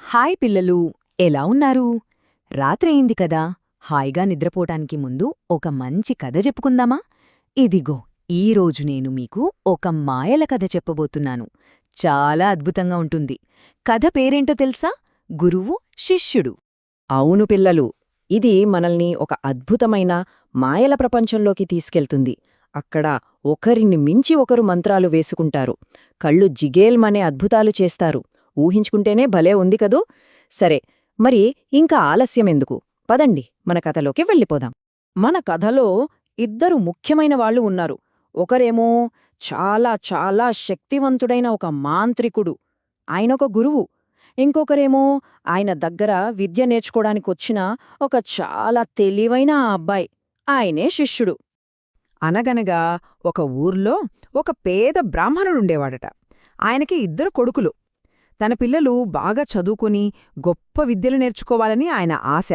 Hi పిల్లలు ఎలా ఉన్నారు? రాత్రయింది కదా హాయిగా నిద్రపోటానికి ముందు ఒక మంచి కథ చెప్పుకుందామా? ఇదిగో ఈరోజు నేను మీకు ఒక మాయల కథ చెప్పబోతున్నాను. చాలా అద్భుతంగా ఉంటుంది. కథ పేరేంటో తెలుసా? గురువు శిష్యుడు. అవును పిల్లలు ఇది మనల్ని ఒక అద్భుతమైన మాయల ప్రపంచంలోకి తీసుకెళ్తుంది. అక్కడ ఒకరిని మించి ఒకరు మంత్రాలు వేసుకుంటారు. కళ్ళు జిగేల్మనే అద్భుతాలు చేస్తారు. ఊహించుకుంటేనే భలే ఉంది కదూ? సరే మరి ఇంకా ఆలస్యమెందుకు పదండి మన కథలోకి వెళ్ళిపోదాం. మన కథలో ఇద్దరు ముఖ్యమైన వాళ్ళు ఉన్నారు. ఒకరేమో చాలా చాలా శక్తివంతుడైన ఒక మాంత్రికుడు. ఆయనొక గురువు. ఇంకొకరేమో ఆయన దగ్గర విద్య నేర్చుకోడానికొచ్చిన ఒక చాలా తెలివైన అబ్బాయి. ఆయనే శిష్యుడు. అనగనగా ఒక ఊర్లో ఒక పేద బ్రాహ్మణుడుండేవాడట. ఆయనకి ఇద్దరు కొడుకులు. తన పిల్లలు బాగా చదువుకుని గొప్ప విద్యలు నేర్చుకోవాలని ఆయన ఆశ.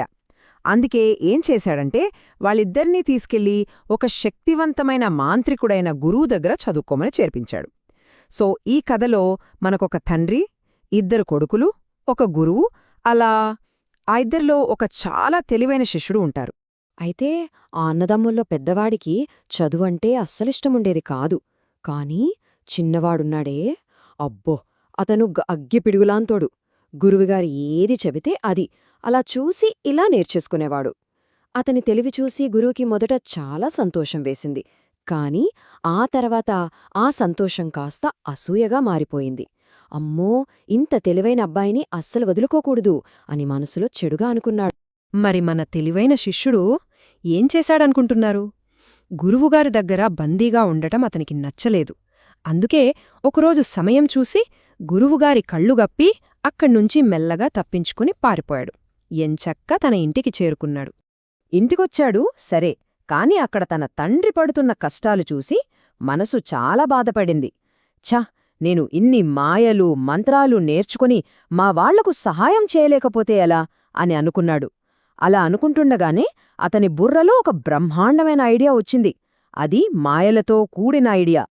అందుకే ఏం చేశాడంటే వాళ్ళిద్దరినీ తీసుకెళ్ళి ఒక శక్తివంతమైన మాంత్రికుడైన గురువు దగ్గర చదువుకోమని చేర్పించాడు. సో ఈ కథలో మనకొక తండ్రి ఇద్దరు కొడుకులు ఒక గురువు అలా ఆ ఇద్దరిలో ఒక చాలా తెలివైన శిష్యుడు ఉంటారు. అయితే ఆ అన్నదమ్ముల్లో పెద్దవాడికి చదువంటే అస్సలిష్టముండేది కాదు. కాని చిన్నవాడున్నాడే. అబ్బో! అతను అగ్గిపిడుగులాంతోడు గురువుగారు ఏది చెబితే అది. అలా చూసి ఇలా నేర్చేసుకునేవాడు. అతని తెలివి చూసి గురువుకి మొదట చాలా సంతోషం వేసింది. కాని ఆ తర్వాత ఆ సంతోషం కాస్త అసూయగా మారిపోయింది. అమ్మో! ఇంత తెలివైన అబ్బాయిని అస్సలు వదులుకోకూడదు అని మనసులో చెడుగా అనుకున్నాడు. మరి మన తెలివైన శిష్యుడు ఏం చేశాడనుకుంటున్నారు? గురువుగారి దగ్గర బందీగా ఉండటం అతనికి నచ్చలేదు. అందుకే ఒకరోజు సమయం చూసి గురువుగారి కళ్ళుగప్పి అక్కడ్నుంచి మెల్లగా తప్పించుకుని పారిపోయాడు. ఎంచక్క తన ఇంటికి చేరుకున్నాడు. ఇంటికొచ్చాడు? సరే. కాని అక్కడ తన తండ్రి పడుతున్న కష్టాలు చూసి మనసు చాలా బాధపడింది. ఛ! నేను ఇన్ని మాయలు మంత్రాలు నేర్చుకుని మా వాళ్ళకు సహాయం చేయలేకపోతే ఎలా? అని అనుకున్నాడు. అలా అనుకుంటుండగానే అతని బుర్రలో ఒక బ్రహ్మాండమైన ఐడియా వచ్చింది. అది మాయలతో కూడిన ఐడియా.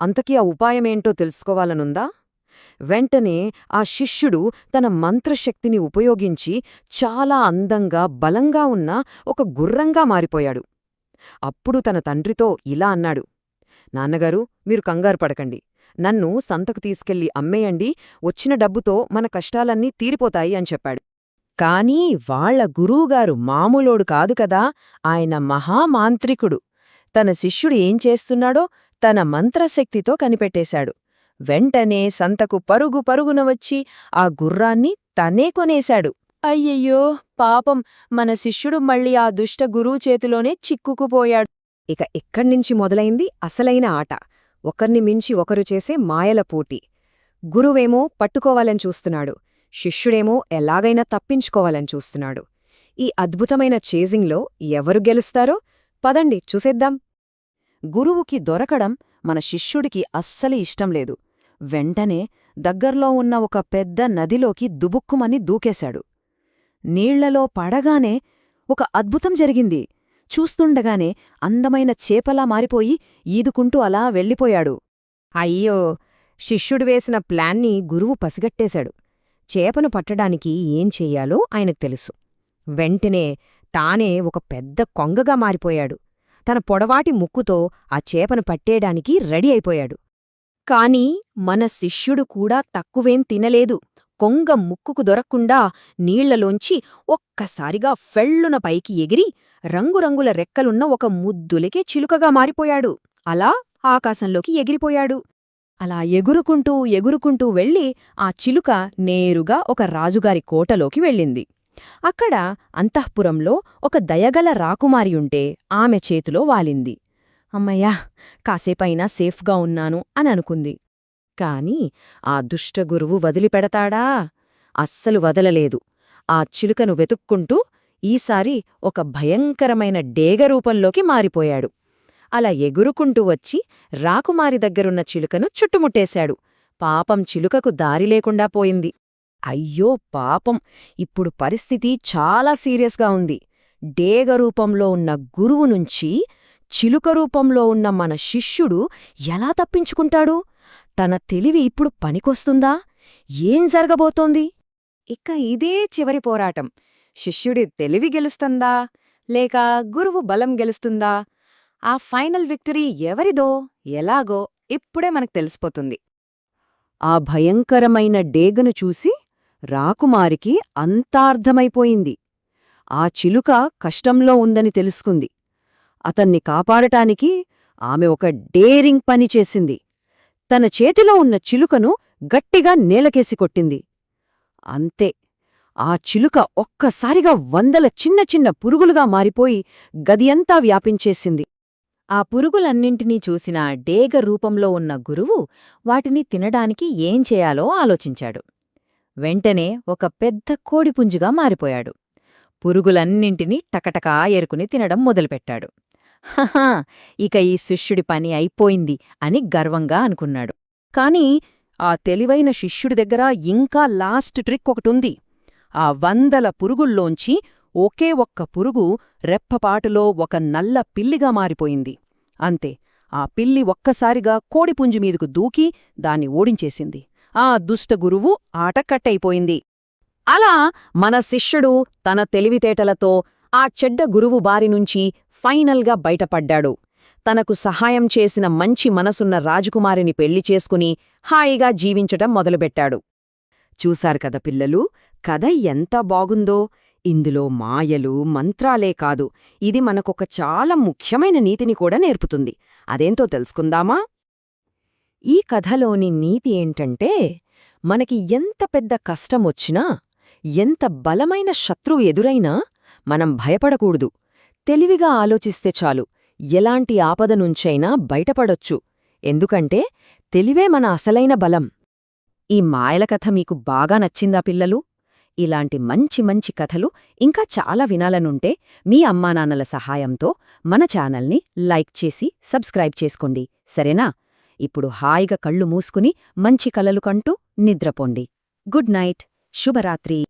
అంతకీ ఆ ఉపాయమేంటో తెలుసుకోవాలనుందా? వెంటనే ఆ శిష్యుడు తన మంత్రశక్తిని ఉపయోగించి చాలా అందంగా బలంగా ఉన్న ఒక గుర్రంగా మారిపోయాడు. అప్పుడు తన తండ్రితో ఇలా అన్నాడు నాన్నగారు మీరు కంగారు పడకండి. నన్ను సంతకు తీసుకెళ్ళి అమ్మేయండి. వచ్చిన డబ్బుతో మన కష్టాలన్నీ తీరిపోతాయి అని చెప్పాడు. కాని వాళ్ళ గురువుగారు మామూలోడు కాదు కదా ఆయన మహామాంత్రికుడు. తన శిష్యుడు ఏం చేస్తున్నాడో తన మంత్రశక్తితో కనిపెట్టేశాడు. వెంటనే సంతకు పరుగు పరుగున వచ్చి ఆ గుర్రాన్ని తనే కొనేశాడు. అయ్యయ్యో పాపం. మన శిష్యుడు మళ్ళీ ఆ దుష్ట గురువు చేతిలోనే చిక్కుకుపోయాడు. ఇక ఎక్కడ్నించి మొదలైంది అసలైన ఆట. ఒకర్ని మించి ఒకరు చేసే మాయల పోటీ. గురువేమో పట్టుకోవాలని చూస్తున్నాడు. శిష్యుడేమో ఎలాగైనా తప్పించుకోవాలని చూస్తున్నాడు. ఈ అద్భుతమైన చేజింగ్లో ఎవరు గెలుస్తారో పదండి చూసేద్దాం. గురువుకి దొరకడం మన శిష్యుడికి అస్సలు ఇష్టం లేదు. వెంటనే దగ్గర్లో ఉన్న ఒక పెద్ద నదిలోకి దుబుక్కుమని దూకేశాడు. నీళ్ళలో పడగానే ఒక అద్భుతం జరిగింది. చూస్తుండగానే అందమైన చేపలా మారిపోయి ఈదుకుంటూ అలా వెళ్ళిపోయాడు. అయ్యో! శిష్యుడు వేసిన ప్లాన్ని గురువు పసిగట్టేశాడు. చేపను పట్టడానికి ఏం చెయ్యాలో ఆయనకు తెలుసు. వెంటనే తానే ఒక పెద్ద కొంగగా మారిపోయాడు. తన పొడవాటి ముక్కుతో ఆ చేపను పట్టేయడానికి రెడీ అయిపోయాడు. కాని మన శిష్యుడు కూడా తక్కువేం తినలేదు. కొంగ ముక్కుకు దొరక్కుండా నీళ్ళలోంచి ఒక్కసారిగా ఫెళ్ళున పైకి ఎగిరి రంగురంగుల రెక్కలున్న ఒక ముద్దులకే చిలుకగా మారిపోయాడు. అలా ఆకాశంలోకి ఎగిరిపోయాడు. అలా ఎగురుకుంటూ ఎగురుకుంటూ వెళ్ళి ఆ చిలుక నేరుగా ఒక రాజుగారి కోటలోకి వెళ్ళింది. అక్కడ అంతఃపురంలో ఒక దయగల రాకుమారి ఉంటే ఆమె చేతిలో వాలింది. అమ్మయ్యా కాసేపైనా సేఫ్గా ఉన్నాను అని అనుకుంది కాని ఆ దుష్టగురువు వదిలిపెడతాడా? అస్సలు వదలలేదు. ఆ చిలుకను వెతుక్కుంటూ ఈసారి ఒక భయంకరమైన డేగ రూపంలోకి మారిపోయాడు. అలా ఎగురుకుంటూ వచ్చి రాకుమారి దగ్గరున్న చిలుకను చుట్టుముట్టేశాడు. పాపం చిలుకకు దారి లేకుండా పోయింది. అయ్యో పాపం! ఇప్పుడు పరిస్థితి చాలా సీరియస్గా ఉంది. డేగ రూపంలో ఉన్న గురువు నుంచి చిలుక రూపంలో ఉన్న మన శిష్యుడు ఎలా తప్పించుకుంటాడు? తన తెలివి ఇప్పుడు పనికొస్తుందా? ఏం జరగబోతోంది? ఇక ఇదే చివరి పోరాటం. శిష్యుడి తెలివి గెలుస్తుందా? లేక గురువు బలం గెలుస్తుందా? ఆ ఫైనల్ విక్టరీ ఎవరిదో ఎలాగో ఇప్పుడే మనకు తెలిసిపోతుంది. ఆ భయంకరమైన డేగను చూసి రాకుమారికి అంతా అర్థమైపోయింది ఆ చిలుక కష్టంలో ఉందని తెలుసుకుంది. అతన్ని కాపాడటానికి ఆమె ఒక డేరింగ్ పని చేసింది. తన చేతిలో ఉన్న చిలుకను గట్టిగా నేలకేసి కొట్టింది. అంతే ఆ చిలుక ఒక్కసారిగా వందల చిన్న చిన్న పురుగులుగా మారిపోయి గదియంతా వ్యాపించేసింది. ఆ పురుగులన్నింటినీ చూసిన డేగ రూపంలో ఉన్న గురువు వాటిని తినడానికి ఏం చేయాలో ఆలోచించాడు. వెంటనే ఒక పెద్ద కోడిపుంజుగా మారిపోయాడు. పురుగులన్నింటినీ టకటకా ఎరుకుని తినడం మొదలుపెట్టాడు. హహా ఇక ఈ శిష్యుడి పని అయిపోయింది అని గర్వంగా అనుకున్నాడు. కాని ఆ తెలివైన శిష్యుడి దగ్గర ఇంకా లాస్ట్ ట్రిక్ ఒకటుంది. ఆ వందల పురుగుల్లోంచి ఒకే ఒక్క పురుగు రెప్పపాటులో ఒక నల్ల పిల్లిగా మారిపోయింది. అంతే ఆ పిల్లి ఒక్కసారిగా కోడిపుంజు మీదకు దూకి దాన్ని ఓడించేసింది. ఆ దుష్ట గురువు ఆట కట్టయిపోయింది అలా మన శిష్యుడు తన తెలివితేటలతో ఆ చెడ్డ గురువు బారినుంచి ఫైనల్గా బయటపడ్డాడు. తనకు సహాయం చేసిన మంచి మనసున్న రాజకుమారిని పెళ్ళి చేసుకుని హాయిగా జీవించటం మొదలుపెట్టాడు. చూశారు కదా పిల్లలు కథ ఎంత బాగుందో! ఇందులో మాయలు మంత్రాలే కాదు. ఇది మనకొక చాలా ముఖ్యమైన నీతిని కూడా నేర్పుతుంది. అదేంతో తెలుసుకుందామా? ఈ కథలోని నీతి ఏంటంటే మనకి ఎంత పెద్ద కష్టమొచ్చినా ఎంత బలమైన శత్రువు ఎదురైనా మనం భయపడకూడదు. తెలివిగా ఆలోచిస్తే చాలు. ఎలాంటి ఆపద నుంచైనా బయటపడొచ్చు. ఎందుకంటే తెలివే మన అసలైన బలం. ఈ మాయల కథ మీకు బాగా నచ్చిందా పిల్లలు? ఇలాంటి మంచి మంచి కథలు ఇంకా చాలా వినాలనుంటే మీ అమ్మానాన్నల సహాయంతో మన ఛానల్ని లైక్ చేసి సబ్స్క్రైబ్ చేసుకోండి. సరేనా? ఇప్పుడు హాయిగా కళ్ళు మూసుకుని మంచి కలలు కంటూ నిద్రపోండి. Good night. శుభరాత్రి.